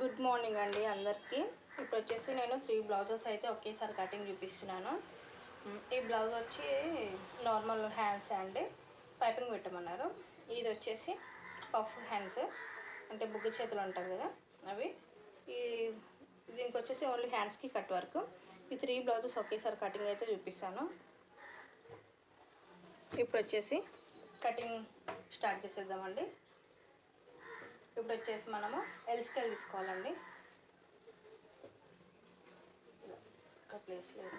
Good morning అండి అందరికీ. ఇప్పుడు వచ్చేసి నేను త్రీ బ్లౌజెస్ అయితే ఒకేసారి కటింగ్ చూపిస్తున్నాను. ఈ బ్లౌజ్ వచ్చి నార్మల్ హ్యాండ్స్ అండి. పైపింగ్ పెట్టమన్నారు. ఇది వచ్చేసి పఫ్ హ్యాండ్స్. అంటే బుగ్గ చేతులు ఉంటారు కదా అవి. ఈ దీనికి వచ్చేసి ఓన్లీ హ్యాండ్స్కి కట్ వర్క్. ఈ త్రీ బ్లౌజెస్ ఒకేసారి కటింగ్ అయితే చూపిస్తాను. ఇప్పుడు వచ్చేసి కటింగ్ స్టార్ట్ చేసేద్దామండి. ఇప్పుడు వచ్చేసి మనము ఎల్ స్కేల్ తీసుకోవాలండి. ప్లేస్ లేదు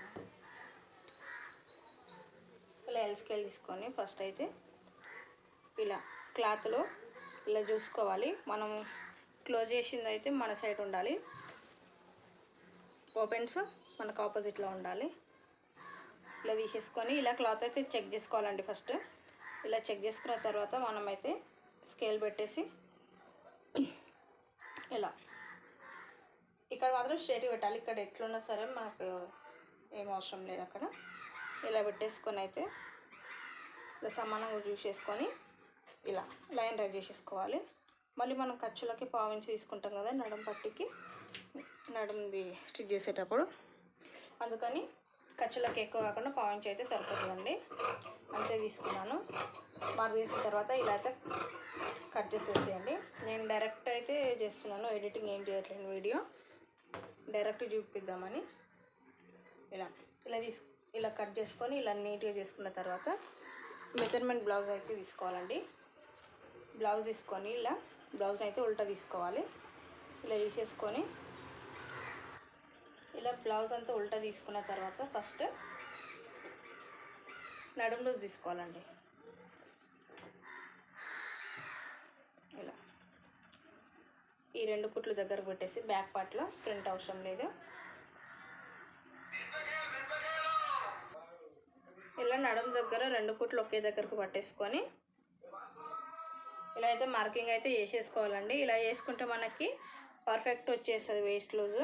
ఇలా. ఎల్ స్కేల్ తీసుకొని ఫస్ట్ అయితే ఇలా క్లాత్లో ఇలా చూసుకోవాలి. మనం క్లోజ్ చేసింది అయితే మన సైడ్ ఉండాలి. ఓపెన్స్ మనకు ఆపోజిట్లో ఉండాలి. ఇలా తీసేసుకొని ఇలా క్లాత్ అయితే చెక్ చేసుకోవాలండి ఫస్ట్ ఇలా చెక్ చేసుకున్న తర్వాత మనమైతే స్కేల్ పెట్టేసి ఇలా ఇక్కడ మాత్రం స్ట్రైట్ పెట్టాలి. ఇక్కడ ఎట్లున్నా సరే మనకు ఏం అవసరం లేదు అక్కడ. ఇలా పెట్టేసుకొని అయితే ఇలా సమానంగా చూసేసుకొని ఇలా లైన్ డ్రైవ్ చేసేసుకోవాలి. మళ్ళీ మనం ఖర్చులకి పావించి తీసుకుంటాం కదా నడుం పట్టికి. నడుంది స్టిచ్ చేసేటప్పుడు. అందుకని ఖర్చులకి ఎక్కువ కాకుండా పావించి అయితే సరిపోతుందండి. అంతే తీసుకున్నాను. మరి తీసిన తర్వాత ఇలా అయితే కట్ చేసేసేయండి. నేను డైరెక్ట్ అయితే చేస్తున్నాను. ఎడిటింగ్ ఏం చేయట్లేను వీడియో. డైరెక్ట్ చూపిద్దామని. ఇలా ఇలా తీసు ఇలా కట్ చేసుకొని ఇలా నీట్గా చేసుకున్న తర్వాత మెజర్మెంట్ బ్లౌజ్ అయితే తీసుకోవాలండి. బ్లౌజ్ తీసుకొని ఇలా బ్లౌజ్ని అయితే ఉల్టా తీసుకోవాలి. ఇలా తీసేసుకొని ఇలా బ్లౌజ్ అంతా ఉల్టా తీసుకున్న తర్వాత ఫస్ట్ నడుము లూజ్ తీసుకోవాలండి. ఇలా. ఈ రెండు కుట్లు దగ్గర పెట్టేసి బ్యాక్ పార్ట్లో ప్రింట్ అవసరం లేదు. ఇలా నడుము దగ్గర రెండు కుట్లు ఒకే దగ్గరకు పట్టేసుకొని ఇలా అయితే మార్కింగ్ అయితే వేసేసుకోవాలండి. ఇలా వేసుకుంటే మనకి పర్ఫెక్ట్ వచ్చేస్తుంది వేస్ట్ లూజు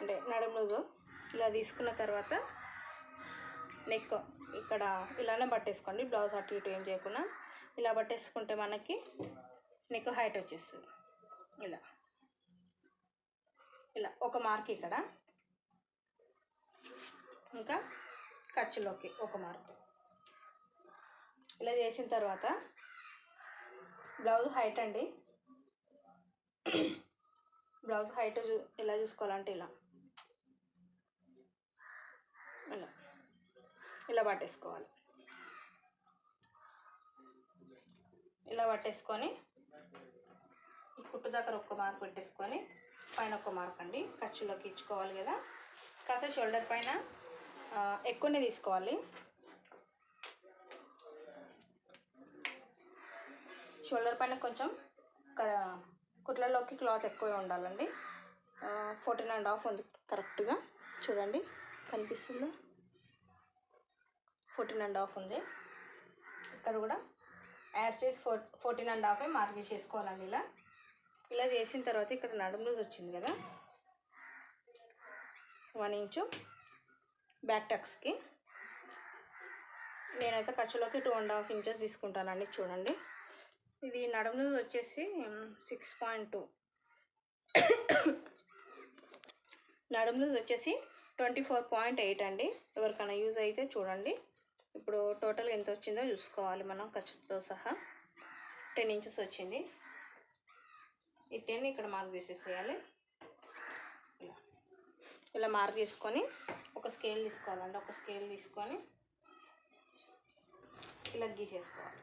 అంటే నడుము లూజు ఇలా తీసుకున్న తర్వాత నెక్ ఇక్కడ ఇలానే పట్టేసుకోండి బ్లౌజ్ అటు ఇటు ఏం చేయకుండా. ఇలా పట్టేసుకుంటే మనకి నెక్ హైట్ వచ్చేస్తుంది. ఇలా. ఇలా ఒక మార్క్ ఇక్కడ. ఇంకా ఖర్చులోకి ఒక మార్క్. ఇలా చేసిన తర్వాత బ్లౌజ్ హైట్ అండి. బ్లౌజ్ హైట్ చూ- ఎలా చూసుకోవాలంటే ఇలా. ఇలా పట్టేసుకోవాలి. ఇలా పట్టేసుకొని ఈ కుట్టు దగ్గర ఒక్క మార్క్ పెట్టేసుకొని పైన ఒక్క మార్క్ అండి. ఖర్చులోకి ఇచ్చుకోవాలి కదా. కాస్త షోల్డర్ పైన ఎక్కువనే తీసుకోవాలి. షోల్డర్ పైన కొంచెం క- కుట్లలోకి క్లాత్ ఎక్కువే ఉండాలండి. ఫోర్టీన్ అండ్ హాఫ్ ఉంది కరెక్ట్గా. చూడండి కనిపిస్తుందా? ఫోర్టీన్ అండ్ హాఫ్ ఉంది. ఇక్కడ కూడా యాస్టేజ్ ఫోర్ ఫోర్టీన్ అండ్ హాఫే మార్క్ చేసుకోవాలండి ఇలా. ఇలా చేసిన తర్వాత ఇక్కడ నడుము లూజ్ వచ్చింది కదా. వన్ ఇంచు బ్యాక్ టక్స్కి. నేనైతే ఖర్చులోకి టూ అండ్ హాఫ్ ఇంచెస్ తీసుకుంటానండి చూడండి. ఇది నడుము లూజ్ వచ్చేసి సిక్స్ పాయింట్ టూ. నడుము లూజ్ వచ్చేసి ట్వంటీ ఫోర్ పాయింట్ ఎయిట్ అండి. ఎవరికైనా యూజ్ అయితే చూడండి. ఇప్పుడు టోటల్ ఎంత వచ్చిందో చూసుకోవాలి మనం ఖర్చుతో సహా. టెన్ ఇంచెస్ వచ్చింది. ఈ టెన్ ఇక్కడ మార్క్ చేసేసేయాలి. ఇలా. ఇలా మార్క్ చేసుకొని ఒక స్కేల్ తీసుకోవాలండి. ఒక స్కేల్ తీసుకొని ఇలా గీసేసుకోవాలి.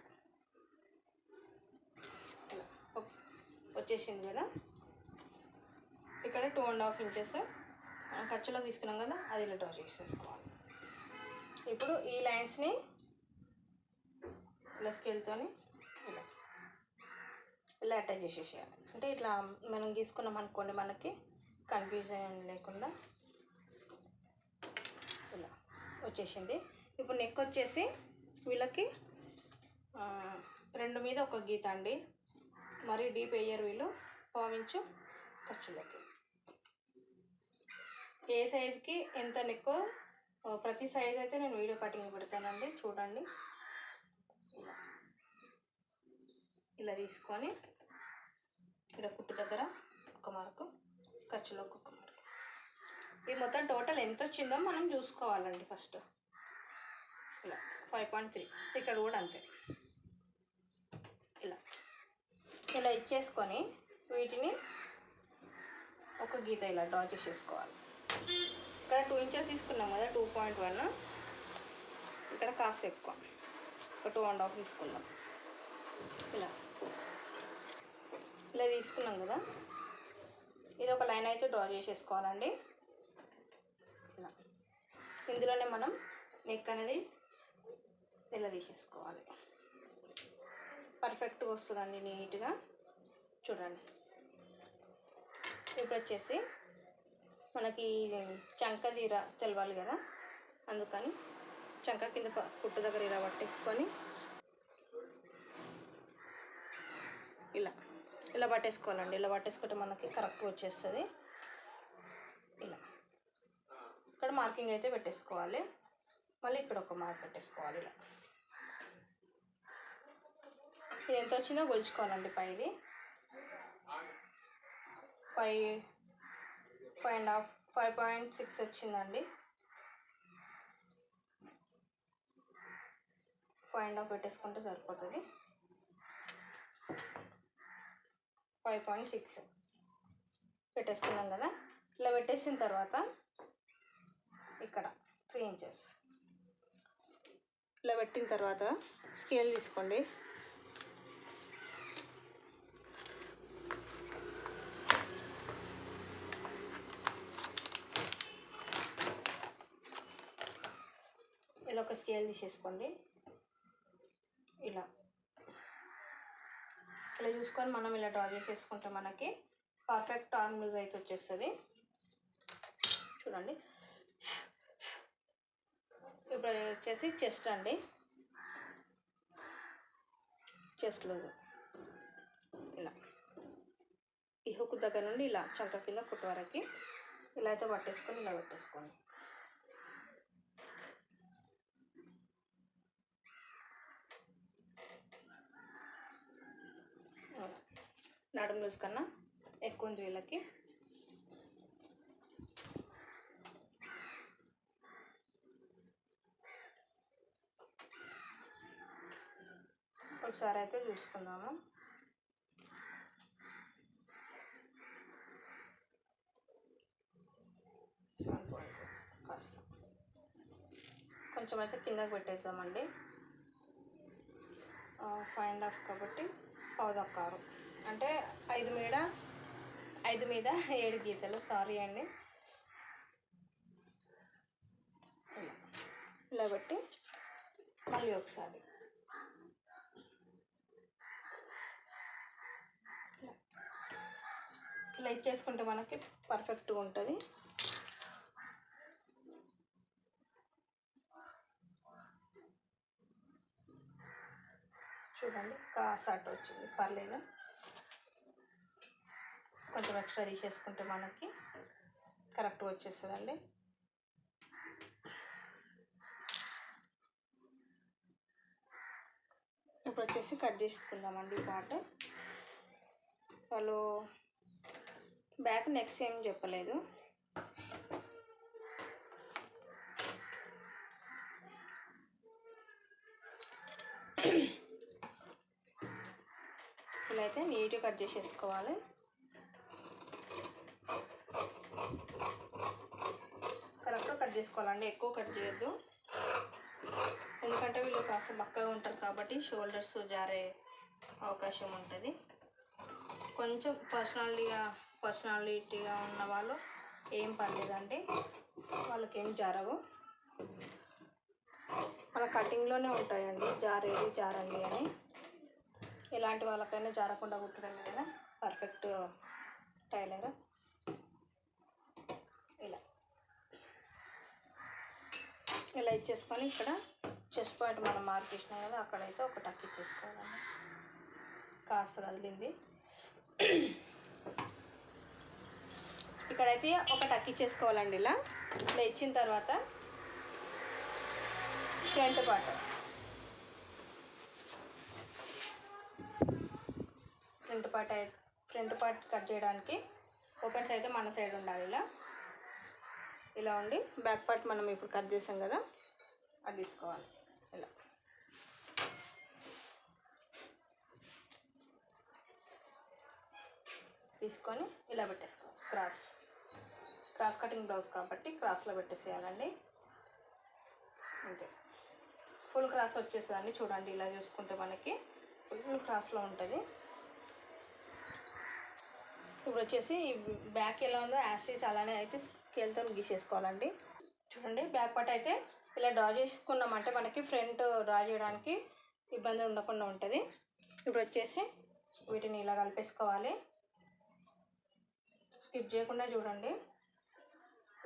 ఇలా. వచ్చేసింది కదా. ఇక్కడ టూ అండ్ హాఫ్ ఇంచెస్ ఖర్చులో తీసుకున్నాం కదా అది ఇలా డ్రా చేసేసుకోవాలి. ఇప్పుడు ఈ లైన్స్ని ఇలా స్కేల్తో ఇలా. ఇలా అటాచ్ చేసేసేయాలి. అంటే ఇట్లా మనం గీసుకున్నాం అనుకోండి మనకి కన్ఫ్యూజన్ లేకుండా ఇలా వచ్చేసింది. ఇప్పుడు నెక్ వచ్చేసి వీళ్ళకి రెండు మీద ఒక గీత అండి. మరి డీప్ వేయరు వీళ్ళు పావించు ఖర్చులకి. ఏ సైజుకి ఎంత నెక్కో ప్రతి సైజ్ అయితే నేను వీడియో కటింగ్ పెడతానండి. చూడండి. ఇలా ఇలా తీసుకొని ఇక్కడ కుట్టు దగ్గర ఒక మార్కు ఖర్చులో ఒక్కొక్క మార్కు ఇది మొత్తం టోటల్ ఎంత వచ్చిందో మనం చూసుకోవాలండి ఫస్ట్ ఇలా ఫైవ్ పాయింట్ త్రీ ఇక్కడ కూడా అంతే. ఇలా. ఇలా ఇచ్చేసుకొని వీటిని ఒక గీత ఇలా డ్రా చేసేసుకోవాలి. ఇక్కడ టూ ఇంచెస్ తీసుకున్నాం కదా టూ పాయింట్ వన్ ఇక్కడ కాస్త ఎక్కువ. ఒక టూ అండ్ హాఫ్ తీసుకుందాం ఇలా. ఇలా తీసుకున్నాం కదా. ఇది ఒక లైన్ అయితే డ్రా చేసేసుకోవాలండి. ఇలా. ఇందులోనే మనం నెక్ అనేది ఇలా తీసేసుకోవాలి. పర్ఫెక్ట్గా వస్తుందండి నీట్గా చూడండి. ఇప్పుడు వచ్చేసి మనకి చంకది తెలవాలి కదా. అందుకని చంక కింద పుట్టు దగ్గర ఇలా పట్టేసుకొని ఇలా ఇలా పట్టేసుకోవాలండి. ఇలా పట్టేసుకుంటే మనకి కరెక్ట్గా వచ్చేస్తుంది. ఇలా. ఇక్కడ మార్కింగ్ అయితే పెట్టేసుకోవాలి. మళ్ళీ ఇక్కడ ఒక మార్క్ పెట్టేసుకోవాలి ఇలా. ఇది ఎంత వచ్చిందో కొలుచుకోవాలండి పైది. పై five and half five point six వచ్చిందండి. ఫైవ్ అండ్ హాఫ్ పెట్టేసుకుంటే సరిపోతుంది. ఫైవ్ పాయింట్ సిక్స్ పెట్టేసుకున్నాం కదా. ఇలా పెట్టేసిన తర్వాత ఇక్కడ త్రీ ఇంచెస్. ఇలా పెట్టిన తర్వాత స్కేల్ తీసుకోండి. స్కేల్ తీసేసుకోండి. ఇలా. ఇలా చూసుకొని మనం ఇలా డ్రా చేసేసుకుంటే మనకి పర్ఫెక్ట్ ఆర్మ్ లూజ్ అయితే వచ్చేస్తుంది. చూడండి. ఇప్పుడు వచ్చేసి చెస్ట్ అండి. Chest loose. ఇలా. ఈ హుక్ దగ్గర నుండి ఇలా చంక కింద కుట్టు వరకు ఇలా అయితే పట్టేసుకొని ఇలా పెట్టేసుకోండి అలా. నడుము లూజ్ కన్నా ఎక్కువ ఉంది వీళ్ళకి. ఒకసారి అయితే చూసుకుందాము. సెవెన్ పాయింట్ కాస్త కొంచెం అయితే కిందకి పెట్టేద్దామండి. ఫైవ్ అండ్ హాఫ్ కాబట్టి పావుదక్కారు అంటే ఐదు మీద ఐదు మీద ఏడు గీతలు. సారీ అండి. ఇలా ఇలా పెట్టి మళ్ళీ ఒకసారి. ఇలా. ఇచ్చేసుకుంటే మనకి పర్ఫెక్ట్గా ఉంటుంది. చూడండి కాస్త అటు వచ్చింది. పర్లేదు? కొంచెం ఎక్స్ట్రా తీసేసుకుంటే మనకి కరెక్ట్గా వచ్చేస్తుందండి. ఇప్పుడు వచ్చేసి కట్ చేసుకుందామండి ఈ పార్ట్. వాళ్ళు బ్యాక్ నెక్స్ట్ ఏం చెప్పలేదు. ఇలా అయితే నీట్గా కట్ చేసేసుకోవాలి కరెక్ట్గా కట్ చేసుకోవాలండి. ఎక్కువ కట్ చేయొద్దు. ఎందుకంటే వీళ్ళు కాస్త బక్కగా ఉంటారు కాబట్టి షోల్డర్స్ జారే అవకాశం ఉంటుంది. కొంచెం పర్సనాలిటీగా పర్సనాలిటీగా ఉన్న వాళ్ళు ఏం పర్లేదండి. వాళ్ళకి ఏం జారవు. మన కటింగ్లోనే ఉంటాయండి. జారేది జారండి అని. ఎలాంటి వాళ్ళకైనా జారకుండా కుట్టడమే కదా. పర్ఫెక్ట్ టైలర్ ఇలా ఇలా ఇచ్చేసుకొని ఇక్కడ చెస్ట్ పాయింట్ మనం మార్క్ చేసినాం కదా అక్కడైతే ఒక టక్ ఇచ్చేసుకోవాలండి కాస్త కదిలింది ఇక్కడైతే ఒక టక్ ఇచ్చేసుకోవాలండి ఇలా. ఇలా ఇచ్చిన తర్వాత front part. Front part front part cut చేయడానికి ఓపెన్స్ అయితే మన సైడ్ ఉండాలి ఇలా. ఇలా ఉండి బ్యాక్ పార్ట్ మనం ఇప్పుడు కట్ చేసాం కదా అది తీసుకోవాలి. ఇలా. తీసుకొని ఇలా పెట్టేసుకోవాలి క్రాస్. క్రాస్ కటింగ్ బ్లౌజ్ కాబట్టి క్రాస్లో పెట్టేసేయాలండి. అంతే. ఫుల్ క్రాస్ వచ్చేసేదండి. చూడండి ఇలా చూసుకుంటే మనకి ఫుల్ క్రాస్లో ఉంటుంది. ఇప్పుడు వచ్చేసి బ్యాక్ ఎలా ఉందో యాస్టీస్ అలానే అయితే స్కేల్తో గీసేసుకోవాలండి. చూడండి బ్యాక్ పార్ట్ అయితే ఇలా డ్రా చేసుకున్నామంటే మనకి ఫ్రంట్ డ్రా చేయడానికి ఇబ్బంది ఉండకుండా ఉంటుంది. ఇప్పుడు వచ్చేసి వీటిని ఇలా కలిపేసుకోవాలి. స్కిప్ చేయకుండా చూడండి.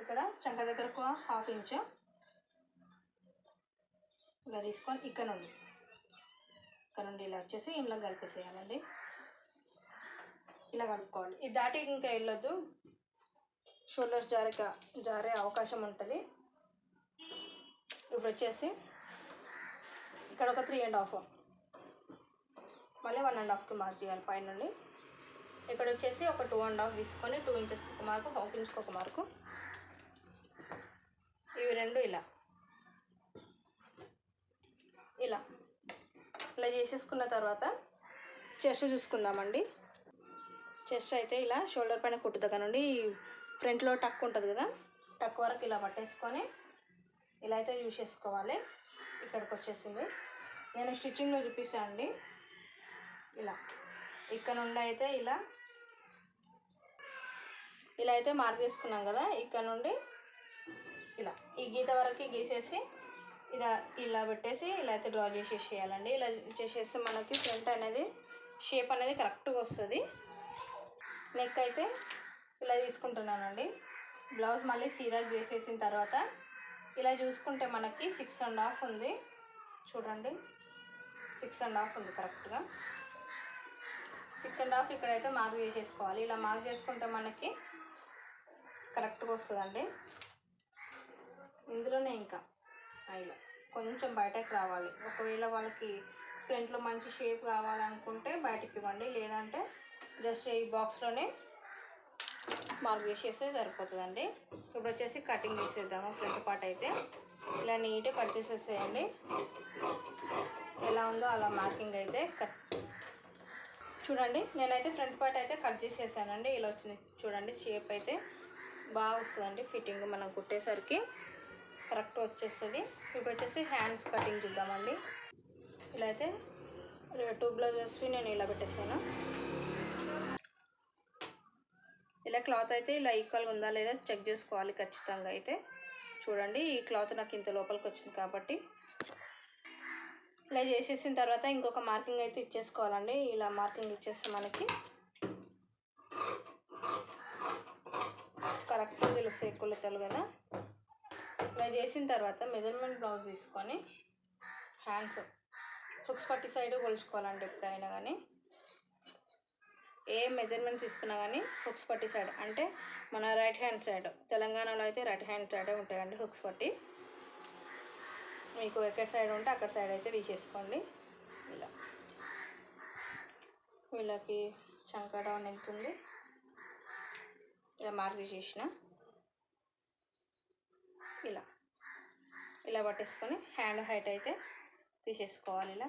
ఇక్కడ చంక దగ్గరకు హాఫ్ ఇంచు ఇలా తీసుకొని ఇక్కడ నుండి ఇక్కడ నుండి ఇలా వచ్చేసి ఇంట్లో కలిపేసేయాలండి. ఇలా కలుపుకోవాలి. ఇది దాటి ఇంకా వెళ్ళొద్దు. షోల్డర్స్ జారే జారే అవకాశం ఉంటుంది. ఇప్పుడు వచ్చేసి ఇక్కడ ఒక త్రీ అండ్ హాఫ్ మళ్ళీ వన్ అండ్ హాఫ్కి మార్క్ చేయాలి పైన నుండి. ఇక్కడ వచ్చేసి ఒక టూ అండ్ హాఫ్ తీసుకొని టూ ఇంచెస్కి ఒక మార్కు హాఫ్ ఇంచ్కి ఒక మార్కు ఇవి రెండు ఇలా. ఇలా. ఇలా చేసేసుకున్న తర్వాత చెస్ట్ చూసుకుందామండి. చెస్ట్ అయితే ఇలా షోల్డర్ పైన కుట్టు దగ్గర నుండి ఫ్రంట్లో టక్ ఉంటుంది కదా టక్ వరకు ఇలా పట్టేసుకొని ఇలా అయితే యూజ్ చేసుకోవాలి. ఇక్కడికి వచ్చేసింది. నేను స్టిచ్చింగ్లో చూపిస్తాను అండి. ఇలా. ఇక్కడ నుండి అయితే ఇలా ఇలా అయితే మార్క్ చేసుకున్నాం కదా ఇక్కడ నుండి ఇలా. ఈ గీత వరకు గీసేసి ఇలా ఇలా పెట్టేసి ఇలా అయితే డ్రా చేసేసేయాలండి. ఇలా చేసేస్తే మనకి ఫ్రంట్ అనేది షేప్ అనేది కరెక్ట్గా వస్తుంది. నెక్ అయితే ఇలా తీసుకుంటున్నానండి. బ్లౌజ్ మళ్ళీ సీదా చేసేసిన తర్వాత ఇలా చూసుకుంటే మనకి సిక్స్ అండ్ హాఫ్ ఉంది. చూడండి. సిక్స్ అండ్ హాఫ్ ఉంది కరెక్ట్గా. సిక్స్ అండ్ హాఫ్ ఇక్కడైతే మార్క్ చేసేసుకోవాలి. ఇలా మార్క్ చేసుకుంటే మనకి కరెక్ట్గా వస్తుందండి. ఇందులోనే ఇంకా ఇలా కొంచెం బయటకు రావాలి. ఒకవేళ వాళ్ళకి ఫ్రంట్లో మంచి షేప్ కావాలనుకుంటే బయటకి ఇవ్వండి. లేదంటే జస్ట్ ఈ బాక్స్లోనే మార్క్ చేసేస్తే సరిపోతుందండి. ఇప్పుడు వచ్చేసి కటింగ్ చేసేద్దాము ఫ్రంట్ పార్ట్ అయితే. ఇలా నీట్గా కట్ చేసేసేయండి. ఎలా ఉందో అలా మార్కింగ్ అయితే కట్ చూడండి నేనైతే ఫ్రంట్ పార్ట్ అయితే కట్ చేసేసానండి. ఇలా వచ్చింది చూడండి షేప్ అయితే బాగా వస్తుందండి ఫిట్టింగ్ మనం కుట్టేసరికి. కరెక్ట్ వచ్చేస్తుంది. ఇప్పుడు వచ్చేసి హ్యాండ్స్ కటింగ్ చూద్దామండి. ఇలా అయితే టూ బ్లౌజెస్వి నేను ఇలా పెట్టేసాను క్లాత్ అయితే ఇలా ఈక్వల్గా ఉందా లేదా చెక్ చేసుకోవాలి ఖచ్చితంగా అయితే. చూడండి ఈ క్లాత్ నాకు ఇంత లోపలికి వచ్చింది కాబట్టి. ఇలా చేసేసిన తర్వాత ఇంకొక మార్కింగ్ అయితే ఇచ్చేసుకోవాలండి. ఇలా మార్కింగ్ ఇచ్చేస్తే మనకి కరెక్ట్గా తెలుస్తాయి కొలతలు కదా. ఇలా చేసిన తర్వాత మెజర్మెంట్ బ్లౌజ్ తీసుకొని హ్యాండ్స్ హుక్స్ పట్టి సైడ్ కొలుచుకోవాలండి ఎప్పుడైనా కానీ. ఏ మెజర్మెంట్స్ తీసుకున్నా కానీ హుక్స్ పట్టి సైడ్ అంటే మన రైట్ హ్యాండ్ సైడ్ తెలంగాణలో అయితే రైట్ హ్యాండ్ సైడే ఉంటాయండి హుక్స్ పట్టి. మీకు ఎక్కడ సైడ్ ఉంటే అక్కడ సైడ్ అయితే తీసేసుకోండి. ఇలా. వీళ్ళకి చంకడం వెళ్తుంది ఇలా మార్క్ చేసిన ఇలా. ఇలా పట్టేసుకొని హ్యాండ్ హైట్ అయితే తీసేసుకోవాలి ఇలా.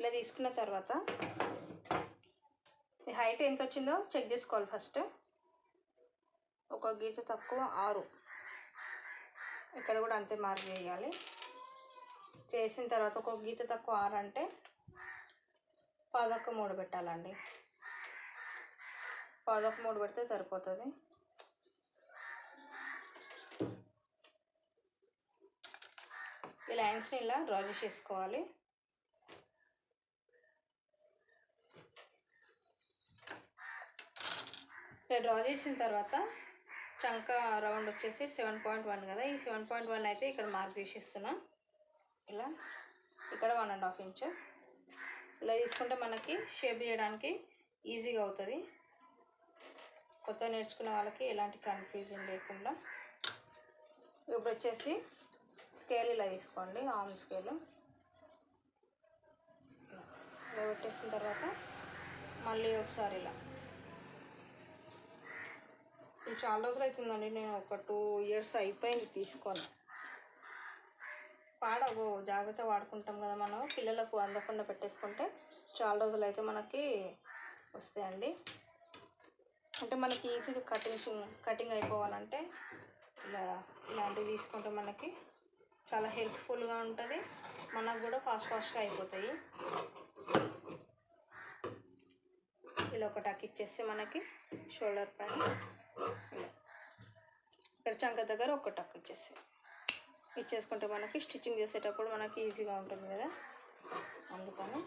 ఇలా తీసుకున్న తర్వాత హైట్ ఎంత వచ్చిందో చెక్ చేసుకోవాలి ఫస్ట్. ఒక గీత తక్కువ ఆరు. ఇక్కడ కూడా అంతే మార్క్ చేయాలి. చేసిన తర్వాత ఒక గీత తక్కువ ఆరు అంటే పదొక మూడు పెట్టాలండి. పదొక మూడు పెడితే సరిపోతుంది. ఈ లైన్స్ని ఇలా డ్రా చేసేసుకోవాలి ఇలా డ్రా చేసిన తర్వాత చంక రౌండ్ వచ్చేసి సెవెన్ పాయింట్ వన్ కదా. ఈ సెవెన్ పాయింట్ వన్ అయితే ఇక్కడ మార్క్ చేసేస్తున్నా. ఇలా. ఇక్కడ వన్ అండ్ హాఫ్ ఇంచ్. ఇలా తీసుకుంటే మనకి షేప్ చేయడానికి ఈజీగా అవుతుంది. కొత్త నేర్చుకునే వాళ్ళకి ఎలాంటి కన్ఫ్యూజన్ లేకుండా. ఇప్పుడు వచ్చేసి స్కేల్ ఇలా తీసుకోండి. ఆమ్ స్కేల్. ఇలా పెట్టేసిన తర్వాత మళ్ళీ ఒకసారి ఇలా. ఇది చాలా రోజులు అవుతుందండి నేను ఒక టూ ఇయర్స్ అయిపోయింది తీసుకొని. పాడవు జాగ్రత్త వాడుకుంటాం కదా మనం. పిల్లలకు అందకుండా పెట్టేసుకుంటే చాలా రోజులు అయితే మనకి వస్తాయండి. అంటే మనకి ఈజీగా కటింగ్ కటింగ్ అయిపోవాలంటే ఇలా ఇలాంటివి తీసుకుంటే మనకి చాలా హెల్ప్ఫుల్గా ఉంటుంది. మనకు కూడా ఫాస్ట్ ఫాస్ట్గా అయిపోతాయి. ఇలా ఒకటి అక్కిచ్చేస్తే ఇచ్చేస్తే మనకి షోల్డర్ పైన ఇక్కడ చంక దగ్గర ఒక టక్ ఇచ్చేసి ఇచ్చేసుకుంటే మనకి స్టిచ్చింగ్ చేసేటప్పుడు మనకి ఈజీగా ఉంటుంది కదా? అందుకని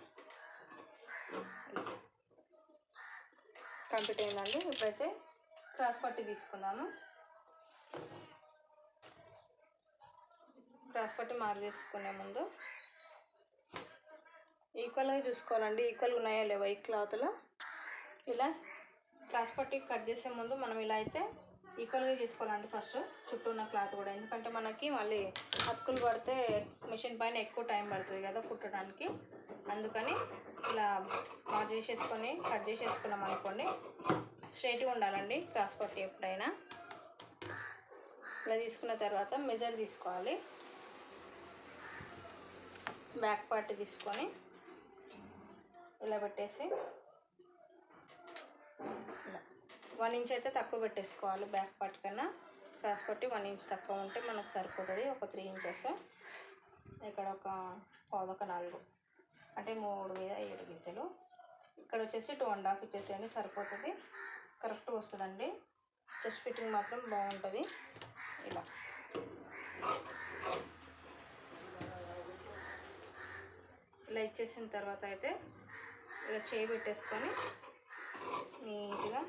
కంప్లీట్ అయిందండి. ఇప్పుడైతే క్రాస్ పట్టి తీసుకుందాము క్రాస్ పట్టి మార్క్ చేసుకునే ముందు ఈక్వల్గా చూసుకోవాలండి. ఈక్వల్గా ఉన్నాయా లేవా ఈ క్లాత్లో? ఇలా క్రాస్ పట్టి కట్ చేసే ముందు మనం ఇలా అయితే ఈక్వల్గా తీసుకోవాలండి ఫస్ట్ చుట్టూ ఉన్న క్లాత్ కూడా. ఎందుకంటే మనకి మళ్ళీ అతుకులు పడితే మిషన్ పైన ఎక్కువ టైం పడుతుంది కదా కుట్టడానికి. అందుకని ఇలా మార్క్ చేసేసుకొని కట్ చేసేసుకున్నాం అనుకోండి స్ట్రైట్గా ఉండాలండి క్రాస్ పట్టి ఎప్పుడైనా. ఇలా తీసుకున్న తర్వాత మెజర్ తీసుకోవాలి. బ్యాక్ పార్ట్ తీసుకొని ఇలా పెట్టేసి ఇలా వన్ ఇంచ్ అయితే తక్కువ పెట్టేసుకోవాలి బ్యాక్ పార్ట్ కన్నా. క్రాస్ పట్టి వన్ ఇంచ్ తక్కువ ఉంటే మనకు సరిపోతుంది ఒక త్రీ ఇంచెస్. ఇక్కడ ఒక పాదొక నాలుగు అంటే మూడు మీద ఏడు గిద్దెలు ఇక్కడ వచ్చేసి టూ అండ్ హాఫ్ ఇచ్చేసేయండి సరిపోతుంది. కరెక్ట్ వస్తుందండి. చెస్ట్ ఫిట్టింగ్ మాత్రం బాగుంటుంది. ఇలా. ఇలా ఇచ్చేసిన తర్వాత అయితే ఇలా చేయి పెట్టేసుకొని నీట్గా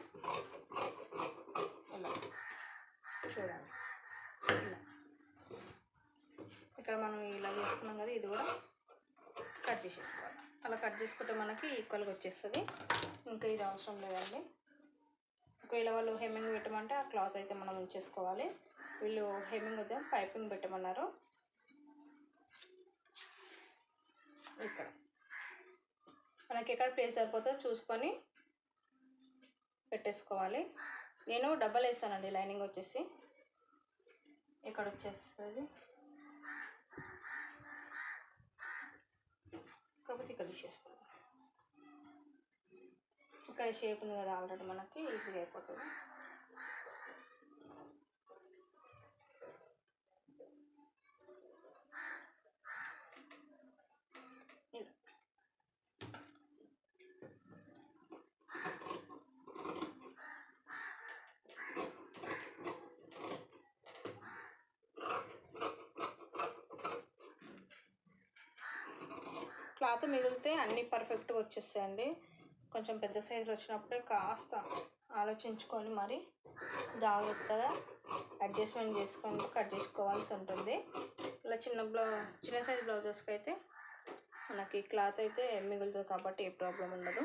ఇలా చూడండి ఇక్కడ మనం ఇలా చేసుకున్నాం కదా ఇది కూడా కట్ చేసేసుకోవాలి. అలా కట్ చేసుకుంటే మనకి ఈక్వల్గా వచ్చేస్తుంది. ఇంకా ఇది అవసరం లేదండి. ఒకవేళ వాళ్ళు హెమ్మింగ్ పెట్టమంటే ఆ క్లాత్ అయితే మనం ఉంచేసుకోవాలి. వీళ్ళు హెమ్మింగ్ వద్ద పైపింగ్ పెట్టమన్నారు. ఇక్కడ. మనకి ఎక్కడ ప్లేస్ సరిపోతుందో చూసుకొని పెట్టేసుకోవాలి. నేను డబ్బల్ వేస్తానండి లైనింగ్ వచ్చేసి. ఇక్కడ వచ్చేస్తుంది కాకపోతే ఇక్కడ తీసేసుకోవాలి. ఇక్కడ షేప్ ఉంది కదా ఆల్రెడీ మనకి ఈజీగా అయిపోతుంది ఇలా క్లాత్ మిగిలితే అన్నీ పర్ఫెక్ట్గా వచ్చేస్తాయండి. కొంచెం పెద్ద సైజులో వచ్చినప్పుడే కాస్త ఆలోచించుకొని మరి జాగ్రత్తగా అడ్జస్ట్మెంట్ చేసుకొని కట్ చేసుకోవాల్సి ఉంటుంది. ఇలా చిన్న బ్లౌ చిన్న సైజ్ బ్లౌజెస్కి అయితే మనకి క్లాత్ అయితే మిగులుతుంది కాబట్టి ఏ ప్రాబ్లం ఉండదు.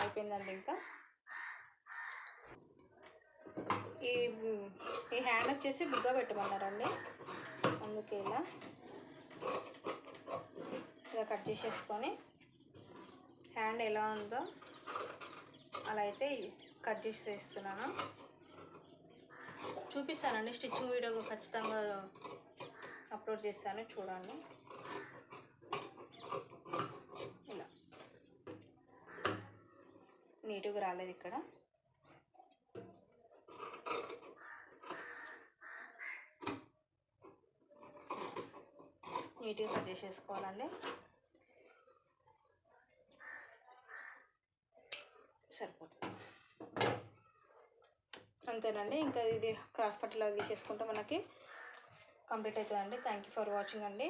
అయిపోయిందండి ఇంకా. ఈ ఈ హ్యాండ్ వచ్చేసి బుగ్గ పెట్టమన్నారండి. అందుకే ఇలా ఇలా కట్ చేసేసుకొని హ్యాండ్ ఎలా ఉందో అలా అయితే కట్ చేసి వేస్తున్నాను చూపిస్తానండి స్టిచ్చింగ్ వీడియో ఖచ్చితంగా అప్లోడ్ చేస్తాను చూడండి. ఇలా. నీట్గా రాలేదు ఇక్కడ. నీట్గా కట్ చేసేసుకోవాలండి సరిపోతుంది అంతేనండి ఇంకా ఇది క్రాస్ పర్టల్ అది చేసుకుంటే మనకి కంప్లీట్ అవుతుందండి. థ్యాంక్ యూ ఫర్ వాచింగ్ అండి.